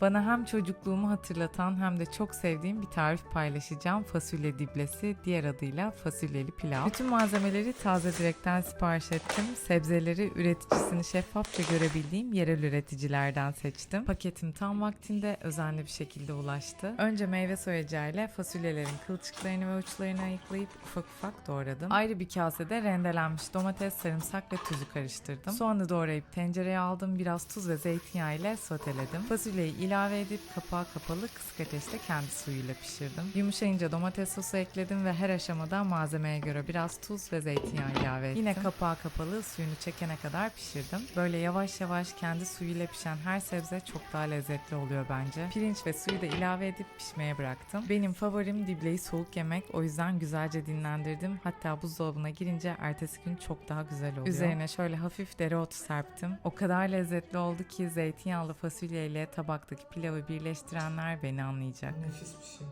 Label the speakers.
Speaker 1: Bana hem çocukluğumu hatırlatan hem de çok sevdiğim bir tarif paylaşacağım. Fasulye diblesi, diğer adıyla fasulyeli pilav. Bütün malzemeleri taze direkten sipariş ettim. Sebzeleri üreticisini şeffafça görebildiğim yerel üreticilerden seçtim. Paketim tam vaktinde özenli bir şekilde ulaştı. Önce meyve soyacağıyla fasulyelerin kılçıklarını ve uçlarını ayıklayıp ufak ufak doğradım. Ayrı bir kasede rendelenmiş domates, sarımsak ve tuzu karıştırdım. Soğanı doğrayıp tencereye aldım. Biraz tuz ve zeytinyağı ile soteledim. Fasulyeyi ilave edip kapağı kapalı kısık ateşte kendi suyuyla pişirdim. Yumuşayınca domates sosu ekledim ve her aşamada malzemeye göre biraz tuz ve zeytinyağı ilave ettim. Yine kapağı kapalı suyunu çekene kadar pişirdim. Böyle yavaş yavaş kendi suyuyla pişen her sebze çok daha lezzetli oluyor bence. Pirinç ve suyu da ilave edip pişmeye bıraktım. Benim favorim dibleyi soğuk yemek. O yüzden güzelce dinlendirdim. Hatta buzdolabına girince ertesi gün çok daha güzel oluyor. Üzerine şöyle hafif dereotu serptim. O kadar lezzetli oldu ki zeytinyağlı fasulye ile tabaktaki pilavı birleştirenler beni anlayacak.
Speaker 2: Nefis bir şey.